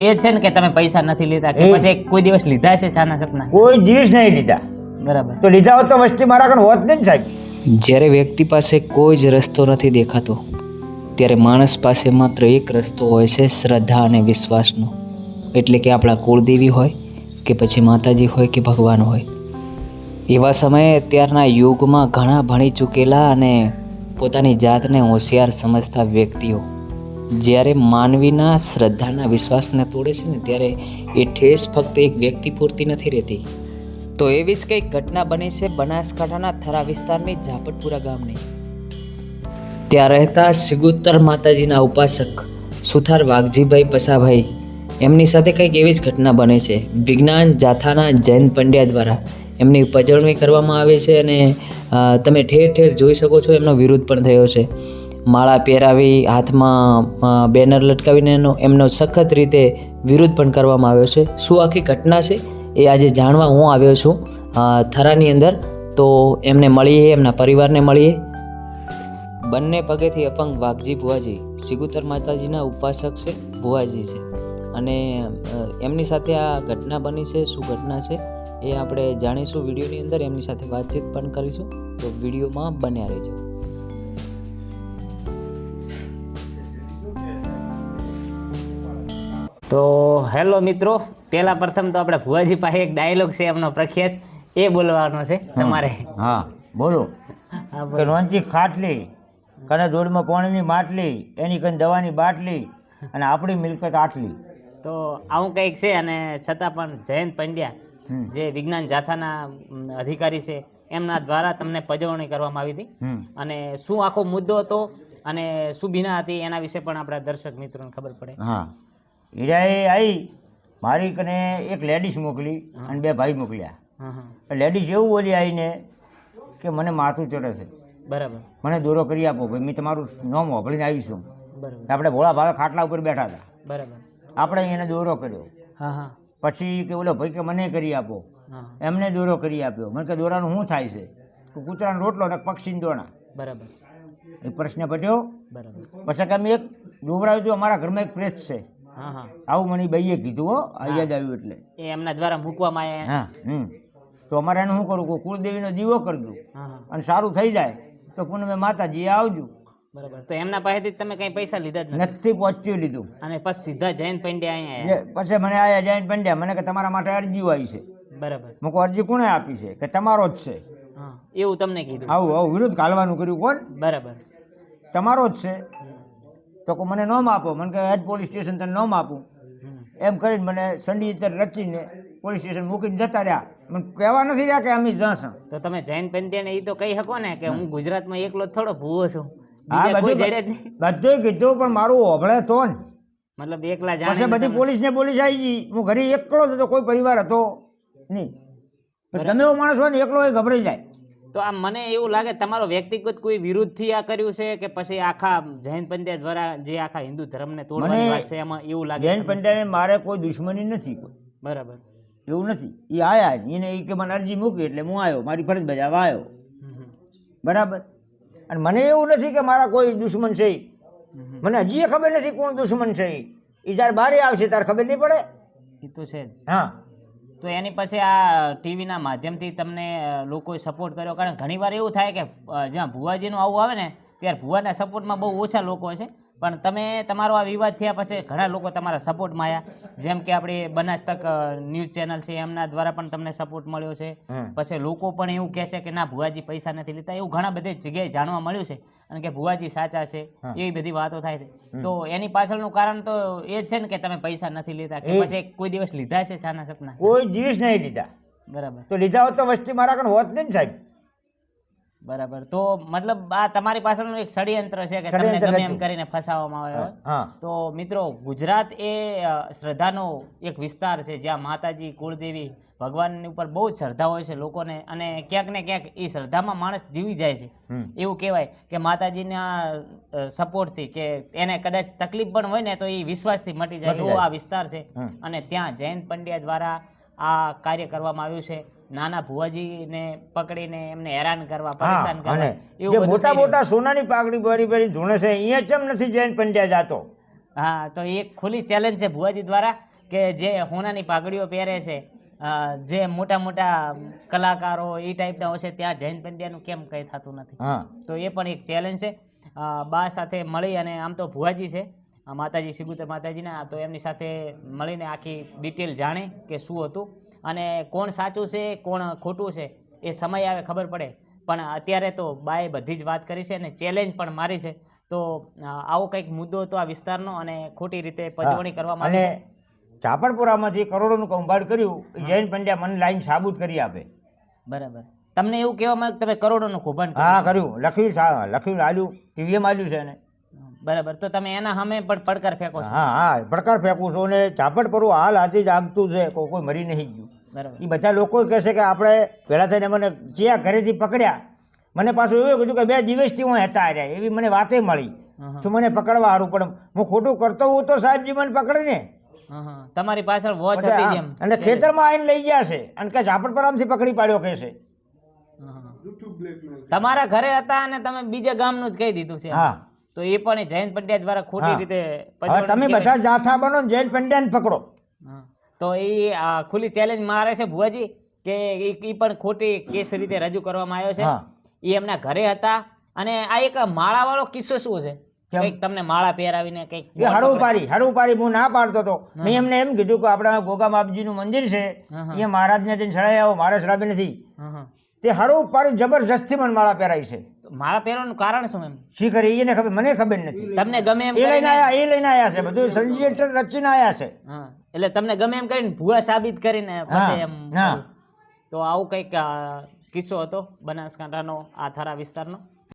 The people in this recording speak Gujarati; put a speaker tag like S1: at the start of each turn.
S1: એ છે ને કે તમે પૈસા નથી લેતા કે પછી કોઈ દિવસ લીધા છે છાના સપના?
S2: કોઈ દિવસ નહીં લીધા.
S1: બરાબર.
S2: તો લીધા હોત તો વસ્તી મારા કણ હોત નહીં ને સાહેબ.
S3: જ્યારે વ્યક્તિ પાસે કોઈ જ રસ્તો નથી દેખાતો ત્યારે માણસ પાસે માત્ર એક રસ્તો હોય છે શ્રદ્ધા અને વિશ્વાસનો. એટલે કે આપણા કુળદેવી હોય કે પછી માતાજી હોય કે ભગવાન હોય. એવા સમયે અત્યારના યુગમાં ઘણા ભણી ચૂકેલા અને પોતાની જાતને હોશિયાર સમજતા વ્યક્તિઓ જ્યારે માનવીના શ્રદ્ધાના વિશ્વાસને તોડે છે ને, ત્યારે એ ઠેસ ફક્ત એક વ્યક્તિ પૂરતી નથી રહેતી. તો એવી જ કંઈક ઘટના બની છે બનાસકાંઠાના થરા વિસ્તારની ઝાપટપુરા ગામની. ત્યાં રહેતા સિગુત્તર માતાજીના ઉપાસક સુથાર વાઘજીભાઈ પસાભાઈ, એમની સાથે કંઈક એવી જ ઘટના બને છે. વિજ્ઞાન જાથાના જૈન પંડ્યા દ્વારા એમની પજવણી કરવામાં આવે છે અને તમે ઠેર ઠેર જોઈ શકો છો, એમનો વિરોધ પણ થયો છે. માળા પહેરાવી હાથમાં બેનર લટકાવીને એનો, એમનો સખત રીતે વિરોધ પણ કરવામાં આવ્યો છે. શું આખી ઘટના છે? એ આજે જાણવા હું આવ્યો છું. થરાની અંદર તો એમને મળીએ, એમના પરિવારને મળીએ. બંને પગેથી અપંગ વાઘજી ભુવાજી. સિગુતર માતાજીના ઉપાસક છે, ભુવાજી છે. અને એમની સાથે આ ઘટના બની છે. શું ઘટના છે એ આપણે જાણીશું. વિડીયોની અંદર એમની સાથે વાતચીત પણ કરીશું. તો વિડીયોમાં બન્યા રહેજો.
S1: તો હેલો મિત્રો પહેલા પ્રથમ તો આપણે ભુવાજી પાસે એક ડાયલોગ છે એમનો પ્રખ્યાત. એ બોલવાનો છે તમારે.
S2: હા બોલો. કે રોંચી ખાટલી કને દોડમાં પાણીની માટલી એની કને દવાની બાટલી અને આપણી મિલકત આટલી.
S1: તો આવું કંઈક છે અને છતાં પણ જયંત પંડ્યા જે વિજ્ઞાન જાથાના અધિકારી છે એમના દ્વારા તમને પજવણી કરવામાં આવી હતી. અને શું આખો મુદ્દો હતો અને શું ભીના હતી એના વિશે પણ આપણા દર્શક મિત્રોને ખબર પડે.
S2: હા. હીરાએ આવી મારી કને એક લેડીઝ મોકલી અને બે ભાઈ મોકલ્યા. લેડીઝ એવું બોલી આવીને કે મને માથું ચડે છે.
S1: બરાબર.
S2: મને દોરો કરી આપો ભાઈ મેં તમારું નોમ વાપરીને આવીશું
S1: બરાબર.
S2: આપણે ભોળા ભાવે ખાટલા ઉપર બેઠા હતા.
S1: બરાબર.
S2: આપણે એને દોરો કર્યો.
S1: હા હા.
S2: પછી કે ઓલો ભાઈ કે મને કરી આપો. એમને દોરો કરી આપ્યો. મને કે દોરાનું શું થાય છે? તો કૂતરાનો રોટલો ને પક્ષીને દોણા.
S1: બરાબર.
S2: એ પ્રશ્ન પટ્યો.
S1: બરાબર.
S2: પછી કે અમે એક દોવરાવ્યું હતું અમારા ઘરમાં એક પ્રેસ છે. આવું મને ભાઈએ કીધું હો. આ યાદ આવ્યું એટલે.
S1: એ એમના દ્વારા મૂકવામાં આવ્યા
S2: હા હમ. તો અમારે એનું શું કરું કે કુળદેવીનો દીવો કરજો. અને સારું થઈ જાય તો પૂનમે માતાજી આવજો.
S1: બરાબર. તો એમના પાસેથી તમે કઈ પૈસા લીધા જ નથી?
S2: પહોંચ્યું લીધું.
S1: અને પછી સીધા જૈન પંડ્યા અહીંયા
S2: પછી મને આયા જૈન પંડ્યા. મને કે તમારા માટે અરજીઓ આવી છે.
S1: બરાબર.
S2: મૂકો અરજી કોણે આપી છે? કે તમારો જ છે.
S1: એવું તમને કીધું.
S2: આવું આવું વિરોધ કાલવાનું કર્યું કોણ?
S1: બરાબર.
S2: તમારો જ છે. તો કહું મને નોમ આપો. મને કે હેડ પોલીસ સ્ટેશન તને નોમ આપું. એમ કરીને મને સંડી સંડીતર રચીને પોલીસ સ્ટેશન મૂકીને જતા રહ્યા. મને કહેવા નથી રહ્યા કે અમે જશું
S1: તો તમે જૈન પંડ્યાને એ તો કહી શકો ને કે હું ગુજરાતમાં એકલો થોડો ભૂવો છું.
S2: હા બધું બધું કીધું પણ મારું હોભળે તો ને.
S1: મતલબ એકલા
S2: પછી
S1: જાણે
S2: બધી પોલીસ ને પોલીસ આવી ગઈ. હું ઘરે એકલો હતો કોઈ પરિવાર હતો નહીં. તમે એવો માણસ હોય ને એકલો એ ગભરાઈ જાય.
S1: તો આ મને એવું લાગે તમારો વ્યક્તિગત કોઈ વિરુદ્ધથી આ કર્યું છે કે પછી આખા જૈન પંડ્યા દ્વારા જે આખા હિન્દુ ધર્મને તોડવાની વાત છે એમાં એવું લાગે
S2: જૈન પંડ્યાને મારે કોઈ દુશ્મની નથી કોઈ.
S1: બરાબર.
S2: એવું નથી. એ આયા એને એ કે મને અરજી મૂકી એટલે હું આવ્યો મારી ફરજ બજાવવા આવ્યો. બરાબર? અને મને એવું નથી કે મારા કોઈ દુશ્મન છે. મને હજી ખબર નથી કોણ દુશ્મન છે એ જ્યારે બારે આવશે ત્યારે ખબર નહીં પડે.
S1: એ તો છે
S2: હા.
S1: તો એની પછી આ ટીવીના માધ્યમથી તમને લોકોએ સપોર્ટ કર્યો. કારણ ઘણીવાર એવું થાય કે જ્યાં ભુવાજીનું આવું આવે ને, ત્યારે ભુવાના સપોર્ટમાં બહુ ઓછા લોકો છે પણ તમે તમારો આ વિવાદ થયા પછી ઘણા લોકો તમારા સપોર્ટમાં આવ્યા જેમ કે આપણી બનાસ તક ન્યૂઝ ચેનલ છે એમના દ્વારા પણ તમને સપોર્ટ મળ્યો છે. પછી લોકો પણ એવું કહે છે કે ના ભુવાજી પૈસા નથી લેતા. એવું ઘણા બધી જગ્યાએ જાણવા મળ્યું છે. અને કે ભુવાજી સાચા છે. એવી બધી વાતો થાય છે. તો એની પાછળનું કારણ તો એ છે ને કે તમે પૈસા નથી લેતા કે પછી કોઈ દિવસ લીધા છે સાના સપના?
S2: કોઈ દિવસ નહીં લીધા.
S1: બરાબર.
S2: તો લીધા હોત તો વસ્તી મારા કણ હોત નહીં સાહેબ.
S1: બરાબર. તો મતલબ આ તમારી પાસેનું એક ષડયંત્ર છે કે તમને ગમે એમ કરીને ફસાવવામાં આવ્યો હોય. તો મિત્રો ગુજરાત એ શ્રદ્ધાનો એક વિસ્તાર છે જ્યાં માતાજી કુળદેવી ભગવાનની ઉપર બહુ જ શ્રદ્ધા હોય છે લોકોને. અને ક્યાંક ને ક્યાંક એ શ્રદ્ધામાં માણસ જીવી જાય છે. એવું કહેવાય કે માતાજીના સપોર્ટથી કે એને કદાચ તકલીફ પણ હોય ને તો એ વિશ્વાસથી મટી જાય એવો આ વિસ્તાર છે. અને ત્યાં જૈન પંડ્યા દ્વારા આ કાર્ય કરવામાં આવ્યું છે. નાના ભુવાજીને પકડીને એમને હેરાન કરવા પરેશાન કરવા એવું
S2: મોટા મોટા સોનાની પાઘડી ભરી ભરી ધૂણે છે અહીંયા ચમ નથી જૈન પંડ્યા જાતો?
S1: હા તો એક ખુલ્લી ચેલેન્જ છે ભુવાજી દ્વારા કે જે હોનાની પાઘડીઓ પહેરે છે જે મોટા મોટા કલાકારો એ ટાઈપના હોય છે ત્યાં જૈન પંડ્યાનું કેમ કંઈ થતું નથી? તો એ પણ એક ચેલેન્જ છે. બા સાથે મળી અને આમ તો ભુવાજી છે માતાજી શિગુતર માતાજીના તો એમની સાથે મળીને આખી ડિટેલ જાણે કે શું હતું. અને કોણ સાચું છે કોણ ખોટું છે એ સમય આવે ખબર પડે. પણ અત્યારે તો બાએ બધી જ વાત કરી છે અને ચેલેન્જ પણ મારી છે. તો આવો કંઈક મુદ્દો હતો આ વિસ્તારનો અને ખોટી રીતે પજવણી કરવામાં
S2: માટે
S1: આવી છે.
S2: ચાપડપુરામાંથી કરોડોનું કૌભાંડ કર્યું જૈન પંડ્યા મને લાઈન સાબુત કરી આપે.
S1: બરાબર. તમને એવું કહેવામાં કે તમે કરોડોનું કૌભાંડ
S2: હા કર્યું. લખ્યું લખ્યું લાલ્યું ટીવીએમ આવ્યું છે એને.
S1: બરાબર. તો તમે એના સામે પણ પડકાર ફેંકો છો?
S2: હા હા પડકાર ફેંકું છું અને ચાપડપુરું હાલ આજે જ આગતું છે કોઈ કોઈ મરી નહીં ગયું. એ બધા લોકો કહેશે કે આપણે પહેલાં થઈને મને જ્યાં ઘરેથી પકડ્યા મને પાછું એવું કીધું કે બે દિવસથી હું હેતા રહ્યા એવી મને વાતે મળી. શું મને પકડવા સારું પણ હું ખોટું કરતો હું તો સાહેબજી મને પકડે ને
S1: હં હં. તમારી પાછળ વોચ હતી જેમ.
S2: અને ખેતરમાં આવીને લઈ ગયા છે. અને કે ઝાપડપરામથી પકડી પાડ્યો કે છે.
S1: તમારા ઘરે હતા અને તમે બીજા ગામનું જ કહી દીધું છે
S2: હા.
S1: તો એ પણ જૈન જયંત પંડ્યા દ્વારા ખોટી રીતે
S2: તમે બધા જાથા બનો જૈન પંડ્યા પંડ્યાને પકડો.
S1: હં. તો એ ખુલ્લી ચેલેન્જ મારે છે ભુવાજી કે એ પણ ખોટી કેસ રીતે રજૂ કરવામાં આવ્યો છે. એ એમના ઘરે હતા. અને આ એક માળાવાળો કિસ્સો શું છે? કંઈક તમને માળા પહેરાવીને કંઈક
S2: એ હરવું પારી હરવું પારી હું ના પાડતો હતો મેં એમને એમ કીધું કે આપણા ગોગા બાપજીનું મંદિર છે. એ મહારાજને જઈને ચડાઈ આવો મારે ચડાવી નથી. તે હરવું પારી જબરજસ્તી મને માળા પહેરાય છે.
S1: માળા પહેરવાનું કારણ શું એમ?
S2: શી કરી? એને ખબર મને ખબર નથી.
S1: તમને ગમે એમ
S2: એ લઈને આયા એ લઈને આયા છે. બધું સંજીએટર રચીને આયા છે.
S1: હા. એટલે તમને ગમે એમ કરીને ભૂવા સાબિત કરીને પછી એમ તો આવું કંઈક કિસ્સો હતો બનાસકાંઠાનો આ થરા વિસ્તારનો?